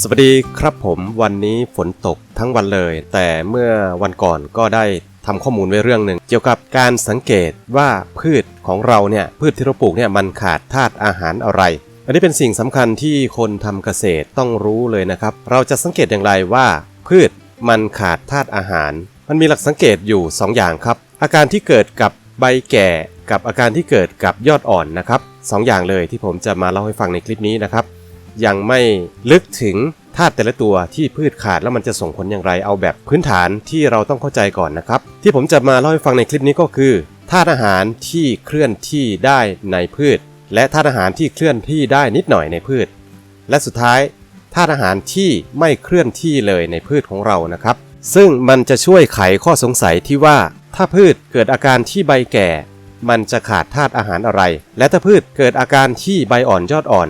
สวัสดีครับผมวันนี้ฝนตกทั้งวันเลย แต่เมื่อวันก่อนก็ได้ทำข้อมูลไว้เรื่องหนึ่งเกี่ยวกับการสังเกตว่าพืชของเราเนี่ยพืชที่เราปลูกเนี่ยมันขาดธาตุอาหารอะไร อันนี้เป็นสิ่งสำคัญที่คนทำเกษตรต้องรู้เลยนะครับ เราจะสังเกตอย่างไรว่า พืชมันขาดธาตุอาหาร มันมีหลักสังเกตอยู่ 2 อย่างครับ อาการที่เกิดกับใบแก่กับอาการที่เกิดกับยอดอ่อนนะครับสองอย่างเลยที่ผมจะมาเล่าให้ฟังในคลิปนี้นะครับ ยังไม่ลึกถึงธาตุแต่ละตัวที่พืชขาดแล้วมันจะส่งผลอย่างไรเอาแบบพื้นฐานที่เราต้องเข้าใจก่อนนะครับ ที่ผมจะมาเล่าให้ฟังในคลิปนี้ก็คือธาตุอาหารที่เคลื่อนที่ได้ในพืช และธาตุอาหารที่เคลื่อนที่ได้นิดหน่อยในพืช และสุดท้ายธาตุอาหารที่ไม่เคลื่อนที่เลยในพืชของเรานะครับ ซึ่งมันจะช่วยไขข้อสงสัยที่ว่า ถ้าพืชเกิดอาการที่ใบแก่ มันจะขาดธาตุอาหารอะไร และถ้าพืชเกิดอาการที่ใบอ่อนยอดอ่อน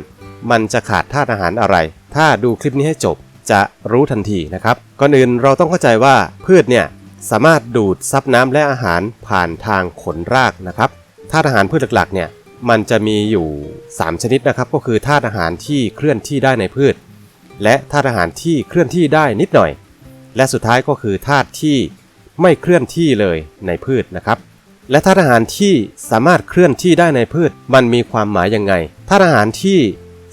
มันจะขาดธาตุอาหารอะไร ถ้าดูคลิปนี้ให้จบจะรู้ทันทีนะครับ ก่อนอื่นเราต้องเข้าใจว่าพืชเนี่ยสามารถดูดซับน้ำและอาหารผ่านทางขนรากนะครับ ธาตุอาหารพืชหลักๆเนี่ยมันจะมีอยู่ 3 ชนิดนะครับ ก็คือธาตุอาหารที่เคลื่อนที่ได้ในพืช และธาตุอาหารที่เคลื่อนที่ได้นิดหน่อย และสุดท้ายก็คือธาตุที่ไม่เคลื่อนที่เลยในพืชนะครับ และธาตุอาหารที่สามารถเคลื่อนที่ได้ในพืช มันมีความหมายยังไงธาตุอาหารที่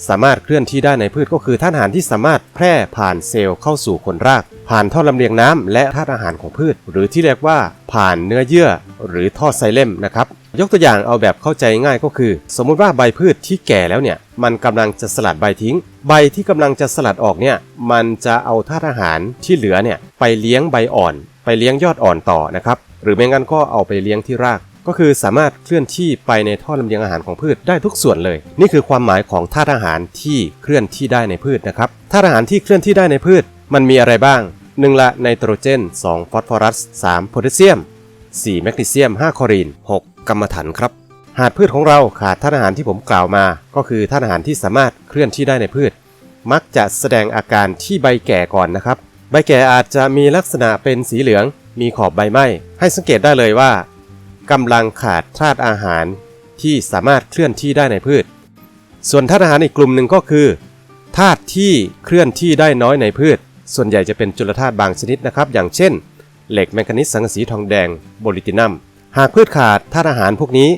สามารถเคลื่อนที่ได้ในพืชก็คือธาตุอาหารที่สามารถแพร่ผ่านเซลล์เข้าสู่คนราก ผ่านท่อลำเลียงน้ำและธาตุอาหารของพืช หรือที่เรียกว่าผ่านเนื้อเยื่อ หรือท่อไซเลมนะครับยกตัวอย่างเอาแบบเข้าใจง่ายก็คือ สมมุติว่าใบพืชที่แก่แล้วเนี่ยมันกำลังจะสลัดใบทิ้ง ใบที่กำลังจะสลัดออกเนี่ยมันจะเอาธาตุอาหารที่เหลือเนี่ยไปเลี้ยงใบอ่อน ไปเลี้ยงยอดอ่อนต่อนะครับหรือไม่งั้นก็เอาไปเลี้ยงที่ราก ก็คือสามารถเคลื่อนที่ไปในท่อลำเลียงอาหารของพืชได้ทุกส่วนเลย นี่คือความหมายของธาตุอาหารที่เคลื่อนที่ได้ในพืชนะครับธาตุอาหารที่เคลื่อนที่ได้ในพืช มันมีอะไรบ้าง1ละไนโตรเจน 2 ฟอสฟอรัส 3 โพแทสเซียม 4 แมกนีเซียม 5 คลอรีน 6กัมมันถันครับ หากพืชของเราขาดธาตุอาหารที่ผมกล่าวมา ก็คือธาตุอาหารที่สามารถเคลื่อนที่ได้ในพืช มักจะแสดงอาการที่ใบแก่ก่อนนะครับ ใบแก่อาจจะมีลักษณะเป็นสีเหลือง มีขอบใบไหม้ ให้สังเกตได้เลยว่า กำลังขาดธาตุอาหารที่สามารถเคลื่อนที่ได้ในพืช ส่วนธาตุอาหารอีกกลุ่มหนึ่งก็คือธาตุที่เคลื่อนที่ได้น้อยในพืช ส่วนใหญ่จะเป็นจุลธาตุบางชนิดนะครับ อย่างเช่น เหล็กแมงกานิสสังกะสีทองแดงโบลิตินัม หากพืชขาดธาตุอาหารพวกนี้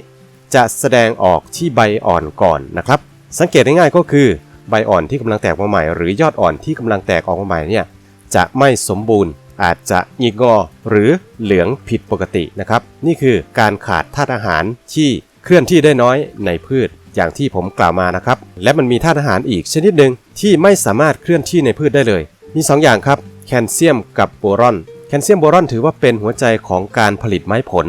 จะแสดงออกที่ใบอ่อนก่อนนะครับ สังเกตง่ายๆก็คือ ใบอ่อนที่กำลังแตกมาใหม่ หรือยอดอ่อนที่กำลังแตกออกมาใหม่เนี่ยจะไม่สมบูรณ์ อาจจะหงิกงอหรือเหลืองผิดปกตินะครับ นี่คือการขาดธาตุอาหารที่เคลื่อนที่ได้น้อยในพืชอย่างที่ผมกล่าวมานะครับ และมันมีธาตุอาหารอีกชนิดหนึ่งที่ไม่สามารถเคลื่อนที่ในพืชได้เลย มี 2ออย่างครับ แคลเซียมกับโบรอน แคลเซียมโบรอนถือว่าเป็นหัวใจของการผลิตไม้ผล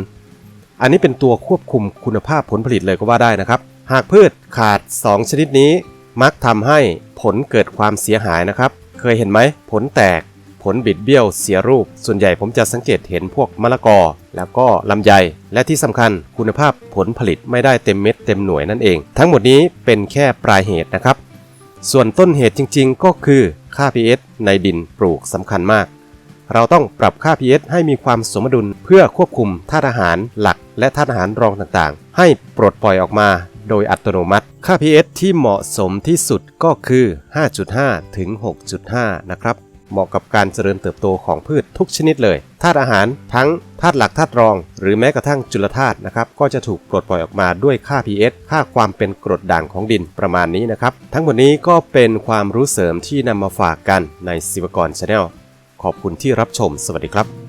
อันนี้เป็นตัวควบคุมคุณภาพผลผลิตเลยก็ว่าได้นะครับ หากพืชขาด 2 ชนิดนี้ มักทำให้ผลเกิดความเสียหายนะครับ เคยเห็นไหมผลแตก ผลบิดเบี้ยวเสียรูป ส่วนใหญ่ผมจะสังเกตเห็นพวกมะละกอ แล้วก็ลำไย และที่สำคัญคุณภาพผลผลิตไม่ได้เต็มเม็ดเต็มหน่วยนั่นเอง ทั้งหมดนี้เป็นแค่ปลายเหตุนะครับ ส่วนต้นเหตุจริงๆ ก็คือค่า pH ในดินปลูกสำคัญมาก เราต้องปรับค่า pH ให้มีความสมดุลเพื่อควบคุมธาตุอาหารหลัก และธาตุอาหารรองต่างๆ ให้ปลดปล่อยออกมาโดยอัตโนมัติ ค่า pH ที่เหมาะสมที่สุดก็คือ 5.5 ถึง 6.5 นะครับ เหมาะกับการเจริญเติบโตของพืชทุกชนิดเลยธาตุอาหารทั้งธาตุหลักธาตุรอง หรือแม้กระทั่งจุลธาตุนะครับก็จะถูกปลดปล่อยออกมาด้วยค่า pH ค่าความเป็นกรดด่างของดินประมาณนี้นะครับทั้งหมดนี้ก็เป็นความรู้เสริมที่นำมาฝากกันในสิวกรชาแนลขอบคุณที่รับชม สวัสดีครับ